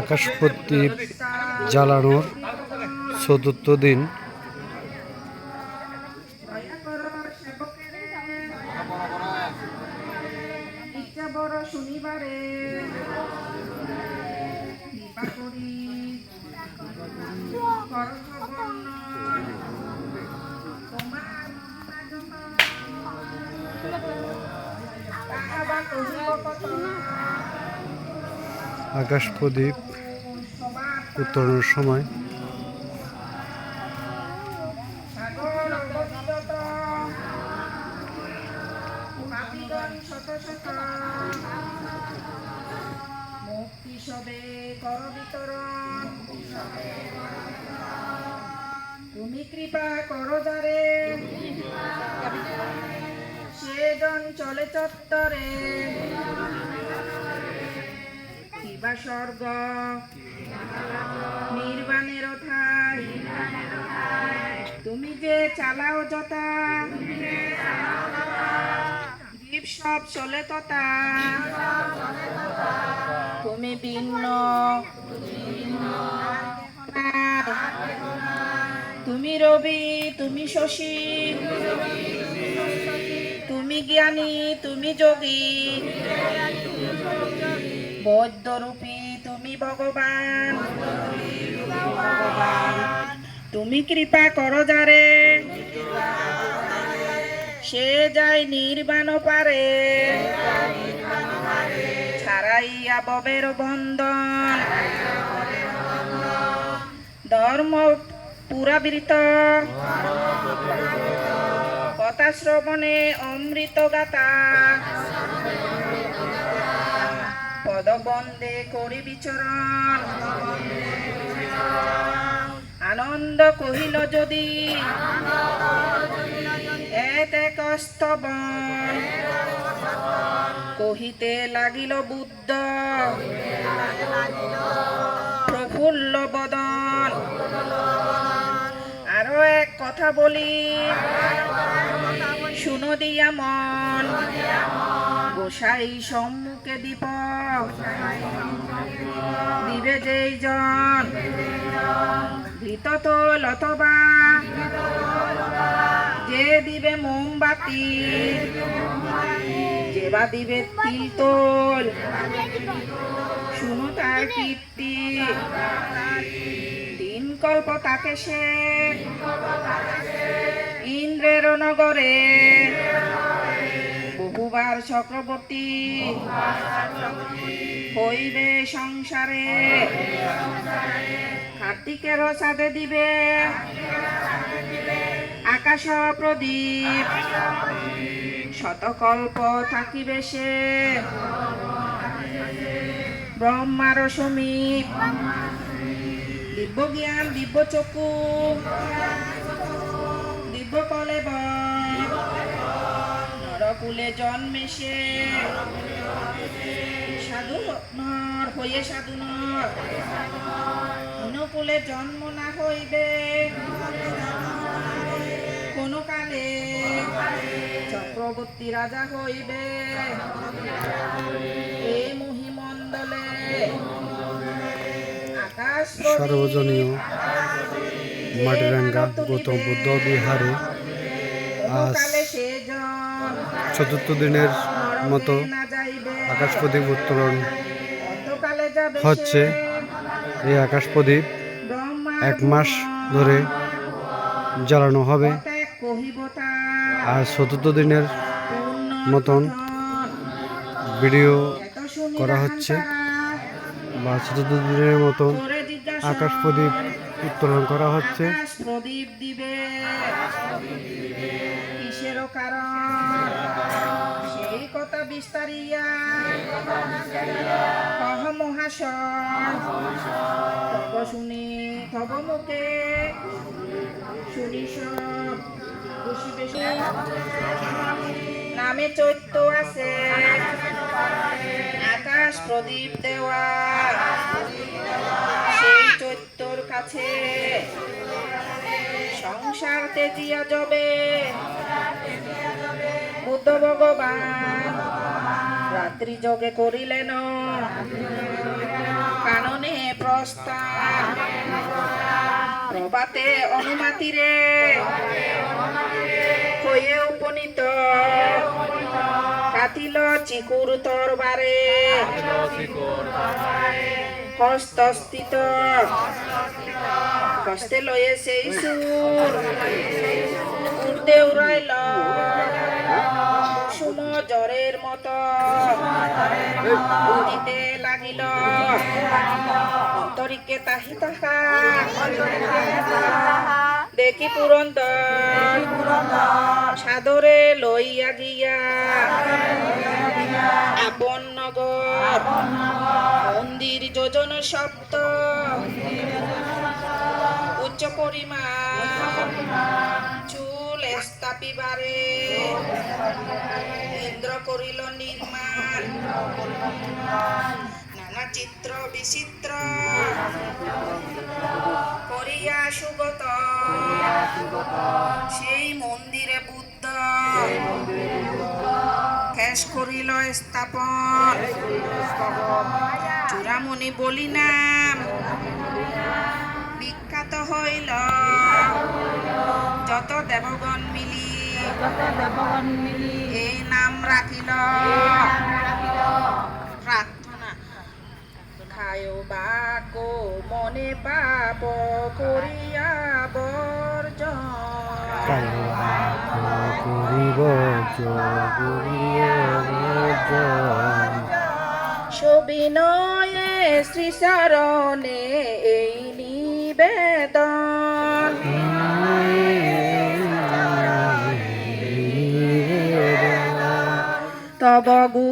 আকাশ জ্বালানোর চতুর্থ দিন। শনিবারে তোমার আকাশ প্রদীপ উত্তরণের সময়। তুমি কৃপা করো যারে। সেজন চলে চত্বরে। কিবা স্বর্গ নির্বাণের তুমি যে চালাও জীব সব চলে ততা তুমি ভিন্ন তুমি রবি তুমি শশী তুমি জ্ঞানী তুমি যোগী। বৈদ্যরূপী তুমি ভগবান। তুমি কৃপা করো যারে। সে যায় নির্বাণ পারে। ছাড়াইয়া ববের বন্ধন। ধর্ম পুরাবৃত। কথা শ্রবণে অমৃত গাতা পদবন্দে করি বিচরণ। আনন্দ কহিল যদি, এতে কস্তবন কহিতে লাগিল বুদ্ধ, প্রফুল্ল বদন। আরও এক কথা বলি, শুনো দিয়া মন। গোসাই সম্মুখে দীপ। দিবে যেই জন। ধৃত তোল অথবা যে দিবে মোমবাতি, যে বা দিবে তিল তোল শুনো তার কীর্তি। তিন কল্প তাকে সে। ইন্দ্রের নগরে। বহুবার চক্রবর্তী। হইবে সংসারে। কার্তিকের সাথে দিবে। আকাশ প্রদীপ। শতকল্প থাকিবে সে। ব্রহ্মার সমীপ। দিব্য জ্ঞান দিব্য চক্ষু দিব্য কলেব নরকুলে জন্মে সে সাধু নর হয়ে সাধু নর। অনুকূলে জন্ম না হইবে। কোন কালে চক্রবর্তী রাজা হইবে। এই মহিমণ্ডলে আকাশ সর্বজনীয় মাটিরাঙ্গা গৌতম বুদ্ধ বিহারে আজ কালে চতুর্থ দিনের মতো আকাশ প্রদীপ উত্তোলন হচ্ছে এই আকাশ প্রদীপ এক মাস ধরে জ্বালানো হবে আর চতুর্থ দিনের মতন। ভিডিও করা হচ্ছে। বা চতুর্থ দিনের মতন আকাশ প্রদীপ উত্তোলন করা হচ্ছে প্রদীপ দিবে কারণ বিস্তারিয়া। কহ আসন তব শুনি তব মুখে। শুনি সব। নামে চৈত্য আছে। আকাশ প্রদীপ দেওয়া। সেই চৈত্যর কাছে। সংসার তেজিয়া যাবে বুদ্ধ ভগবান। রাত্রি যোগে করিলেন। কাননে প্রস্থান। প্রভাতে অনুমাতিরে হয়ে উপনীত। কাতিল চিকুর তরবারে। হস্তস্থিত হস্তে লয়ে সেই সুর। উর্দে উড়াইল কুসুম জ্বরের মতো। উদিতে লাগিল। অন্তরিকে তাহি তাহা। দেখি পুরন্ত। সাদরে লইয়া গিয়া। আপন নগর। মন্দির যোজন শব্দ উচ্চ পরিমাণ। স্থাপিবারে ইন্দ্র করিল নির্মাণ নানা চিত্র বিচিত্র করিয়া সুগত সেই মন্দিরে বুদ্ধ শেষ করিল স্থাপন চূড়ামণি বলি নাম বিখ্যাত হইল। যত দেবগণ মিলি এই নাম রাখিল। প্রার্থনা। খায় বাকো মনে পাপ করিয়া বর্জন। করিব সবিনয়ে শ্রী চরণে এই তব গু